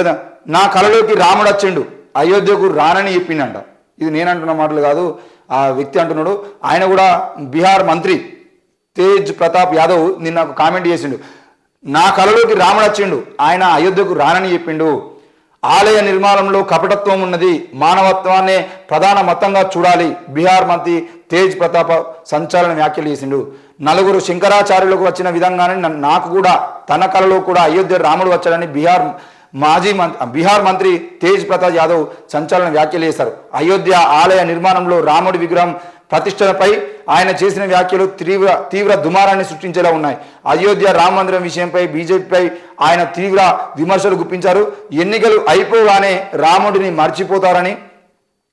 లేదా నా కళలోకి రాముడు వచ్చిండు అయోధ్యకు రానని చెప్పిండంట. ఇది నేను అంటున్న మాటలు కాదు ఆ వ్యక్తి అంటున్నాడు. ఆయన కూడా బీహార్ మంత్రి తేజ్ ప్రతాప్ యాదవ్ నిన్న ఒక కామెంట్ చేసిండు. నా కళలోకి రాముడు వచ్చిండు ఆయన అయోధ్యకు రానని చెప్పిండు. ఆలయ నిర్మాణంలో కపటత్వం ఉన్నది మానవత్వాన్నే ప్రధాన మతంగా చూడాలి బీహార్ మంత్రి తేజ్ ప్రతాప్ సంచలన వ్యాఖ్యలు చేసిండు. నలుగురు శంకరాచార్యులకు వచ్చిన విధంగానే నాకు కూడా తన కలలో కూడా అయోధ్య రాముడు వచ్చాడని బీహార్ మాజీ మంత్రి బీహార్ మంత్రి తేజ్ ప్రతాప్ యాదవ్ సంచలన వ్యాఖ్యలు చేశారు. అయోధ్య ఆలయ నిర్మాణంలో రాముడి విగ్రహం ప్రతిష్టలపై ఆయన చేసిన వ్యాఖ్యలు తీవ్ర తీవ్ర దుమారాన్ని సృష్టించేలా ఉన్నాయి. అయోధ్య రామ మందిరం విషయంపై బీజేపీపై ఆయన తీవ్ర విమర్శలు గుప్పించారు. ఎన్నికలు అయిపోగానే రాముడిని మర్చిపోతారని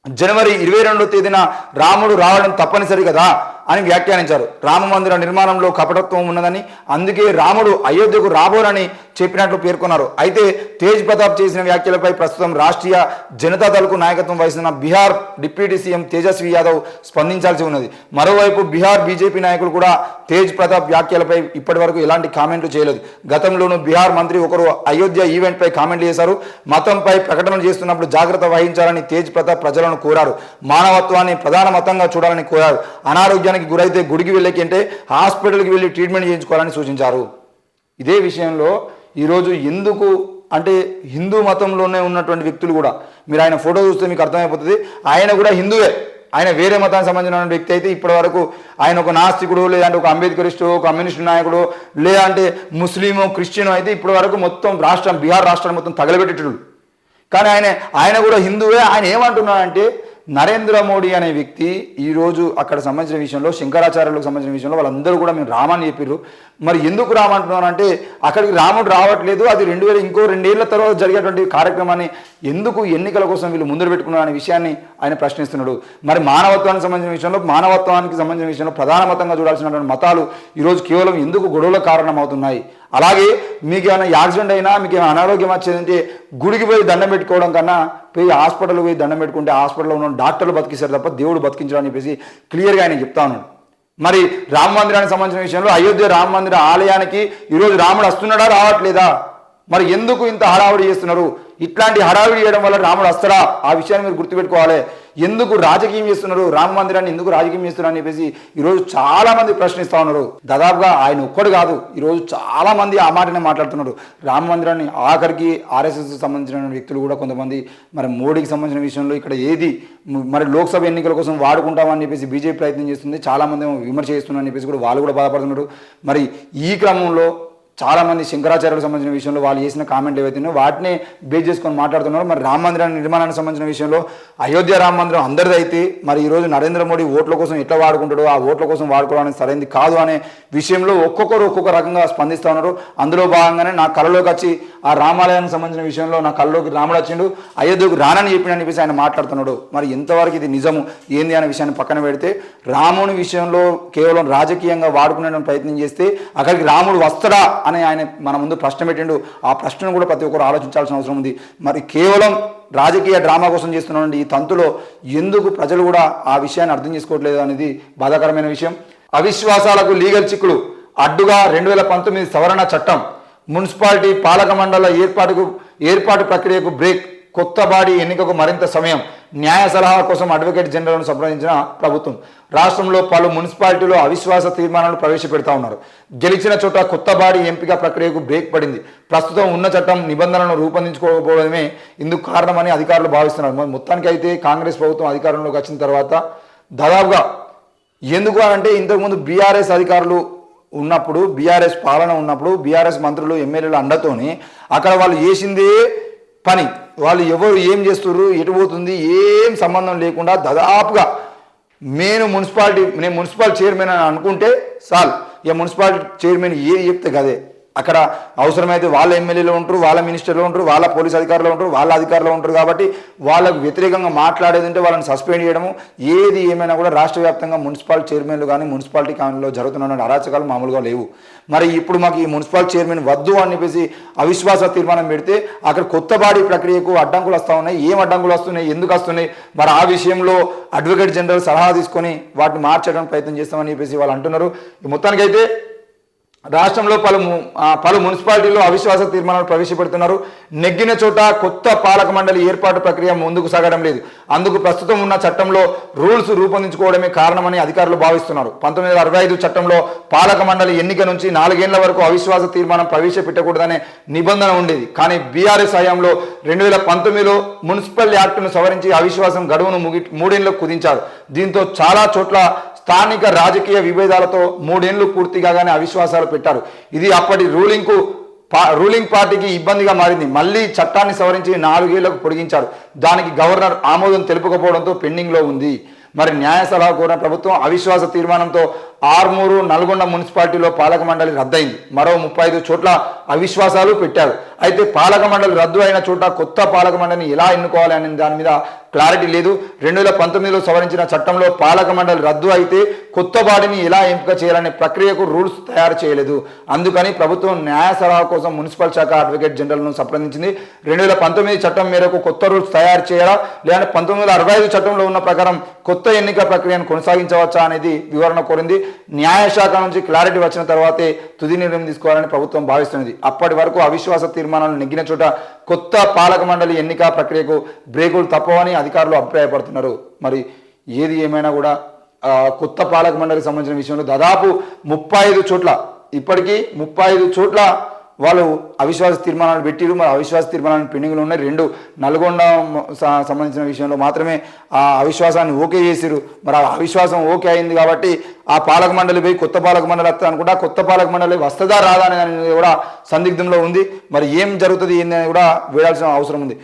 జనవరి ఇరవై రెండో తేదీన రాముడు రావడం తప్పనిసరి కదా. అని వ్యాఖ్యానించారు. రామ మందిర నిర్మాణంలో కపటత్వం ఉన్నదని అందుకే రాముడు అయోధ్యకు రాబోరని చెప్పినట్లు పేర్కొన్నారు. అయితే తేజ్ ప్రతాప్ చేసిన వ్యాఖ్యలపై ప్రస్తుతం రాష్ట్రీయ జనతా దళకు నాయకత్వం వహిస్తున్న బీహార్ డిప్యూటీ సీఎం తేజస్వి యాదవ్ స్పందించాల్సి ఉన్నది. మరోవైపు బీహార్ బీజేపీ నాయకులు కూడా తేజ్ ప్రతాప్ వ్యాఖ్యలపై ఇప్పటి వరకు ఎలాంటి కామెంట్లు చేయలేదు. గతంలోనూ బీహార్ మంత్రి ఒకరు అయోధ్య ఈవెంట్పై కామెంట్లు చేశారు. మతంపై ప్రకటనలు చేస్తున్నప్పుడు జాగ్రత్త వహించాలని తేజ్ ప్రతాప్ ప్రజలను కోరారు. మానవత్వాన్ని ప్రధాన మతంగా చూడాలని కోరారు. అనారోగ్యానికి గురైతే గుడికి వెళ్ళకంటే హాస్పిటల్కి వెళ్ళి ట్రీట్మెంట్ చేయించుకోవాలని సూచించారు. ఇదే విషయంలో ఈరోజు ఎందుకు అంటే హిందూ మతంలోనే ఉన్నటువంటి వ్యక్తులు కూడా మీరు ఆయన ఫోటో చూస్తే మీకు అర్థమైపోతుంది ఆయన కూడా హిందువే ఆయన వేరే మతానికి సంబంధించిన వ్యక్తి అయితే ఇప్పటి వరకు ఆయన ఒక నాస్తికుడు లేదంటే ఒక అంబేద్కరిస్టు ఒక కమ్యూనిస్ట్ నాయకుడు లేదంటే ముస్లిము క్రిస్టియన్ అయితే ఇప్పటి వరకు మొత్తం రాష్ట్రం బీహార్ రాష్ట్రాన్ని మొత్తం తగలబెట్టేటోడు కానీ ఆయన ఆయన కూడా హిందువే ఆయన ఏమంటున్నాడంటే నరేంద్ర మోడీ అనే వ్యక్తి ఈరోజు అక్కడ సంబంధించిన విషయంలో శంకరాచార్యులకు సంబంధించిన విషయంలో వాళ్ళందరూ కూడా మేము రామని చెప్పారు మరి ఎందుకు రామంటున్నాను అంటే అక్కడికి రాముడు రావట్లేదు అది రెండు వేల ఇంకో రెండేళ్ళ తర్వాత జరిగేటువంటి కార్యక్రమాన్ని ఎందుకు ఎన్నికల కోసం వీళ్ళు ముందర పెట్టుకున్నారు అనే విషయాన్ని ఆయన ప్రశ్నిస్తున్నాడు. మరి మానవత్వానికి సంబంధించిన విషయంలో మానవత్వానికి సంబంధించిన విషయంలో ప్రధాన మతంగా చూడాల్సినటువంటి మతాలు ఈరోజు కేవలం ఎందుకు గొడవలకు కారణమవుతున్నాయి? అలాగే మీకు ఏమైనా యాక్సిడెంట్ అయినా మీకు ఏమైనా అనారోగ్యం వచ్చేదంటే గుడికి పోయి దండం పెట్టుకోవడం కన్నా పోయి హాస్పిటల్ పోయి దండం పెట్టుకుంటే హాస్పిటల్లో ఉన్న డాక్టర్లు బతికిస్తారు తప్ప దేవుడు బతికించడం అని చెప్పేసి క్లియర్గా ఆయన చెప్తా ఉన్నాడు. మరి రామ మందిరానికి సంబంధించిన విషయంలో అయోధ్య రామ మందిర ఆలయానికి ఈరోజు రాముడు వస్తున్నాడా రావట్లేదా? మరి ఎందుకు ఇంత హడావుడి చేస్తున్నారు? ఇట్లాంటి హడావిడి చేయడం వల్ల రాముడు వస్తారా ఆ విషయాన్ని మీరు గుర్తుపెట్టుకోవాలి. ఎందుకు రాజకీయం చేస్తున్నారు? రామ మందిరాన్ని ఎందుకు రాజకీయం చేస్తున్నారు అని చెప్పేసి ఈరోజు చాలా మంది ప్రశ్నిస్తూ ఉన్నారు. దాదాపుగా ఆయన ఒక్కడు కాదు ఈరోజు చాలా మంది ఆ మాటనే మాట్లాడుతున్నారు. రామ మందిరాన్ని ఆఖరికి ఆర్ఎస్ఎస్ సంబంధించిన వ్యక్తులు కూడా కొంతమంది మరి మోడీకి సంబంధించిన విషయంలో ఇక్కడ ఏది మరి లోక్సభ ఎన్నికల కోసం వాడుకుంటామని చెప్పేసి బీజేపీ ప్రయత్నం చేస్తుంది. చాలా మంది విమర్శ చేస్తున్నారని చెప్పేసి కూడా వాళ్ళు కూడా బాధపడుతున్నారు. మరి ఈ క్రమంలో చాలామంది శంకరాచార్యులకు సంబంధించిన విషయంలో వాళ్ళు చేసిన కామెంట్లు ఏవైతే ఉన్నాయో వాటినే బేస్ చేసుకొని మాట్లాడుతున్నారు. మరి రామ మందిరాన్ని నిర్మాణానికి సంబంధించిన విషయంలో అయోధ్య రామ మందిరం అందరిది అయితే మరి ఈరోజు నరేంద్ర మోడీ ఓట్ల కోసం ఎట్లా వాడుకుంటాడో ఆ ఓట్ల కోసం వాడుకోవడానికి సరైనది కాదు అనే విషయంలో ఒక్కొక్కరు ఒక్కొక్క రకంగా స్పందిస్తూ ఉన్నారు. అందులో భాగంగానే నా కళలోకి వచ్చి ఆ రామాలయానికి సంబంధించిన విషయంలో నా కళ్ళలోకి రాముడు వచ్చిండు అయోధ్యకు రానని చెప్పిన చెప్పేసి ఆయన మాట్లాడుతున్నాడు. మరి ఎంతవరకు ఇది నిజము ఏంది అనే విషయాన్ని పక్కన పెడితే రాముని విషయంలో కేవలం రాజకీయంగా వాడుకునే ప్రయత్నం చేస్తే అక్కడికి రాముడు వస్తాడా అని ఆయన మన ముందు ప్రశ్న పెట్టిండు. ఆ ప్రశ్నను కూడా ప్రతి ఒక్కరు ఆలోచించాల్సిన అవసరం ఉంది. మరి కేవలం రాజకీయ డ్రామా కోసం చేస్తున్నటువంటి ఈ తంతులో ఎందుకు ప్రజలు కూడా ఆ విషయాన్ని అర్థం చేసుకోవట్లేదు అనేది బాధాకరమైన విషయం. అవిశ్వాసాలకు లీగల్ చిక్కులు అడ్డుగా రెండు వేల పంతొమ్మిది సవరణ చట్టం మున్సిపాలిటీ పాలక మండల ఏర్పాటుకు ఏర్పాటు ప్రక్రియకు బ్రేక్ కొత్త బాడీ ఎన్నికకు మరింత సమయం న్యాయ సలహా కోసం అడ్వకేట్ జనరల్ను సంప్రదించిన ప్రభుత్వం. రాష్ట్రంలో పలు మున్సిపాలిటీలో అవిశ్వాస తీర్మానాలు ప్రవేశపెడతా ఉన్నారు. గెలిచిన చోట కొత్త బాడీ ఎంపిక ప్రక్రియకు బ్రేక్ పడింది. ప్రస్తుతం ఉన్న చట్టం నిబంధనలను రూపొందించుకోకపోవడమే ఇందుకు కారణమని అధికారులు భావిస్తున్నారు. మొత్తానికి అయితే కాంగ్రెస్ ప్రభుత్వం అధికారంలోకి వచ్చిన తర్వాత దాదాపుగా ఎందుకు అంటే ఇంతకుముందు బీఆర్ఎస్ అధికారులు ఉన్నప్పుడు బీఆర్ఎస్ పాలన ఉన్నప్పుడు బీఆర్ఎస్ మంత్రులు ఎమ్మెల్యేల అండతోని అక్కడ వాళ్ళు చేసిందే పని. వాళ్ళు ఎవరు ఏం చేస్తున్నారు ఎటు పోతుంది ఏం సంబంధం లేకుండా దాదాపుగా నేను మున్సిపాలిటీ నేను మున్సిపల్ చైర్మన్ అని అనుకుంటే చాలు. ఇక మున్సిపాలిటీ చైర్మన్ ఏది చెప్తే కదే అక్కడ అవసరమైతే వాళ్ళ ఎమ్మెల్యేలు ఉంటారు వాళ్ళ మినిస్టర్లు ఉంటారు వాళ్ళ పోలీస్ అధికారులు ఉంటారు వాళ్ళ అధికారులు ఉంటారు కాబట్టి వాళ్ళకు వ్యతిరేకంగా మాట్లాడేది ఉంటే వాళ్ళని సస్పెండ్ చేయడము ఏది ఏమైనా కూడా రాష్ట్ర వ్యాప్తంగా మున్సిపల్ చైర్మన్లు కానీ మున్సిపాలిటీ కానీలో జరుగుతున్న అరాచకాలు మామూలుగా లేవు. మరి ఇప్పుడు మాకు ఈ మున్సిపల్ చైర్మన్ వద్దు అని చెప్పేసి అవిశ్వాస తీర్మానం పెడితే అక్కడ కొత్త బాడీ ప్రక్రియకు అడ్డంకులు వస్తూ ఉన్నాయి. ఏం అడ్డంకులు వస్తున్నాయి? ఎందుకు వస్తున్నాయి? మరి ఆ విషయంలో అడ్వకేట్ జనరల్ సలహా తీసుకొని వాటిని మార్చడానికి ప్రయత్నం చేస్తామని చెప్పేసి వాళ్ళు అంటున్నారు. మొత్తానికైతే రాష్ట్రంలో పలు ము- పలు మున్సిపాలిటీలు అవిశ్వాస తీర్మానాలు ప్రవేశపెడుతున్నారు. నెగ్గిన చోట కొత్త పాలక మండలి ఏర్పాటు ప్రక్రియ ముందుకు సాగడం లేదు. అందుకు ప్రస్తుతం ఉన్న చట్టంలో రూల్స్ రూపొందించుకోవడమే కారణమని అధికారులు భావిస్తున్నారు. పంతొమ్మిది వందల అరవై ఐదు చట్టంలో పాలక మండలి ఎన్నిక నుంచి నాలుగేళ్ళ వరకు అవిశ్వాస తీర్మానం ప్రవేశపెట్టకూడదనే నిబంధన ఉండేది. కానీ బీఆర్ఎస్ హయాంలో రెండు వేల పంతొమ్మిదిలో మున్సిపల్ యాక్టును సవరించి అవిశ్వాసం గడువును ముగి మూడేళ్ళకు కుదించారు. దీంతో చాలా చోట్ల స్థానిక రాజకీయ విభేదాలతో మూడేళ్ళు పూర్తి కాగానే అవిశ్వాసాలు పెట్టారు. ఇది అప్పటి రూలింగ్కు పా- రూలింగ్ పార్టీకి ఇబ్బందిగా మారింది. మళ్ళీ చట్టాన్ని సవరించి నాలుగేళ్ళకు పొడిగించారు. దానికి గవర్నర్ ఆమోదం తెలుపకపోవడంతో పెండింగ్లో ఉంది. మరి న్యాయ సలహా కోరిన ప్రభుత్వం అవిశ్వాస తీర్మానంతో ఆర్మూరు నల్గొండ మున్సిపాలిటీలో పాలక మండలి రద్దయింది. మరో ముప్పై ఐదు చోట్ల అవిశ్వాసాలు పెట్టారు. అయితే పాలక మండలి రద్దు అయిన చోట కొత్త పాలక మండలిని ఎలా ఎన్నుకోవాలి అనే దాని మీద క్లారిటీ లేదు. రెండు వేల పంతొమ్మిదిలో సవరించిన చట్టంలో పాలక మండలి రద్దు అయితే కొత్త బాడీని ఎలా ఎంపిక చేయాలనే ప్రక్రియకు రూల్స్ తయారు చేయలేదు. అందుకని ప్రభుత్వం న్యాయ సలహా కోసం మున్సిపల్ శాఖ అడ్వకేట్ జనరల్ను సంప్రదించింది. రెండు వేల పంతొమ్మిది చట్టం మేరకు కొత్త రూల్స్ తయారు చేయాలా లేదంటే పంతొమ్మిది వందల అరవై ఐదు చట్టంలో ఉన్న ప్రకారం కొత్త ఎన్నిక ప్రక్రియను కొనసాగించవచ్చా అనేది వివరణ కోరింది. న్యాయశాఖ నుంచి క్లారిటీ వచ్చిన తర్వాతే తుది నిర్ణయం తీసుకోవాలని ప్రభుత్వం భావిస్తున్నది. అప్పటి వరకు అవిశ్వాస తీర్మానాలు నెగ్గిన చోట కొత్త పాలక మండలి ఎన్నిక ప్రక్రియకు బ్రేకులు తప్పవని అధికారులు అభిప్రాయపడుతున్నారు. మరి ఏది ఏమైనా కూడా కొత్త పాలక మండలికి సంబంధించిన విషయంలో దాదాపు ముప్పై ఐదు చోట్ల ఇప్పటికీ ముప్పై ఐదు చోట్ల వాళ్ళు అవిశ్వాస తీర్మానాలు పెట్టిరు మరి అవిశ్వాస తీర్మానాలు పెండింగ్లు ఉన్నాయి. రెండు నల్గొండ సంబంధించిన విషయంలో మాత్రమే ఆ అవిశ్వాసాన్ని ఓకే చేసిరు. మరి ఆ అవిశ్వాసం ఓకే అయింది కాబట్టి ఆ పాలక మండలి పోయి కొత్త పాలక మండలి వస్తా అనుకుంటా. కొత్త పాలక మండలి వస్తుందా రాదా అనేది కూడా సందిగ్ధంలో ఉంది. మరి ఏం జరుగుతుంది ఏంది అని కూడా వేయాల్సిన అవసరం ఉంది.